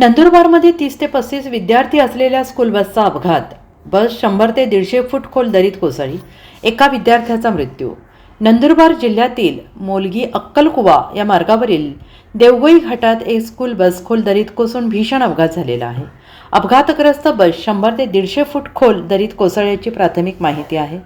नंदुरबारमध्ये तीस ते पस्तीस विद्यार्थी असलेल्या स्कूल बसचा अपघात. बस शंभर ते दीडशे फूट खोल दरीत कोसळली. एका विद्यार्थ्याचा मृत्यू. नंदुरबार जिल्ह्यातील मोलगी अक्कलकुवा या मार्गावरील देवगोई घाटात एक स्कूल बस खोल दरीत कोसळून भीषण अपघात झालेला आहे. अपघातग्रस्त बस शंभर ते दीडशे फूट खोल दरीत कोसळल्याची प्राथमिक माहिती आहे.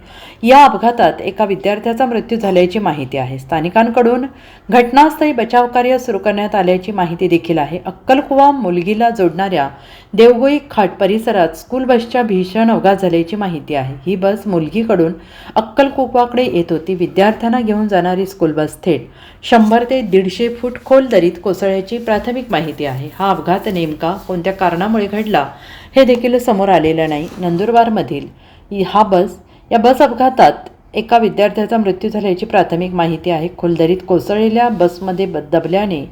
या अपघातात एका विद्यार्थ्याचा मृत्यू झाल्याची माहिती आहे. स्थानिकांकडून घटनास्थळी बचावकार्य सुरू करण्यात आल्याची माहिती देखील आहे. अक्कलकुवा मुलगीला जोडणाऱ्या देवगोई खाट परिसरात स्कूल बसच्या भीषण अपघात झाल्याची माहिती आहे. ही बस मुलगीकडून अक्कलकुवाकडे येत होती. विद्यार्थ्यांना घेऊन जाणारी स्कूल बस थेट शंभर ते दीडशे फूट खोल दरीत कोसळल्याची प्राथमिक माहिती आहे. हा अपघात नेमका कोणत्या कारणामुळे घडला हे देखील समोर आलेलं नाही. नंदुरबारमधील हा बस या बस अपघातात एका विद्यार्थ्याचा मृत्यू झाल्याची प्राथमिक माहिती आहे. खोलदरीत कोसळलेल्या बसमध्ये ब- दबल्याने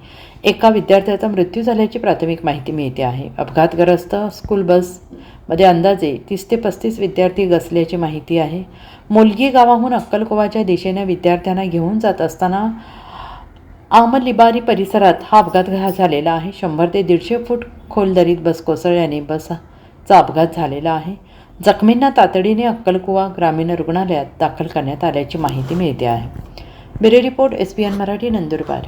एका विद्यार्थ्याचा मृत्यू झाल्याची प्राथमिक माहिती मिळते आहे. अपघातग्रस्त स्कूल बसमध्ये अंदाजे तीस ते पस्तीस विद्यार्थी गसल्याची माहिती आहे. मुलगी गावाहून अक्कलकोवाच्या दिशेने विद्यार्थ्यांना घेऊन जात असताना आमलिबारी परिसरात हा अपघात झालेला आहे. शंभर ते दीडशे फूट खोल दरीत बस कोसळल्याने बसचा अपघात झालेला आहे. जखमींना तातडीने अक्कलकुवा ग्रामीण रुग्णालयात दाखल करण्यात आल्याची माहिती मिळते आहे. Bureau report S P N Marathi Nandurbar.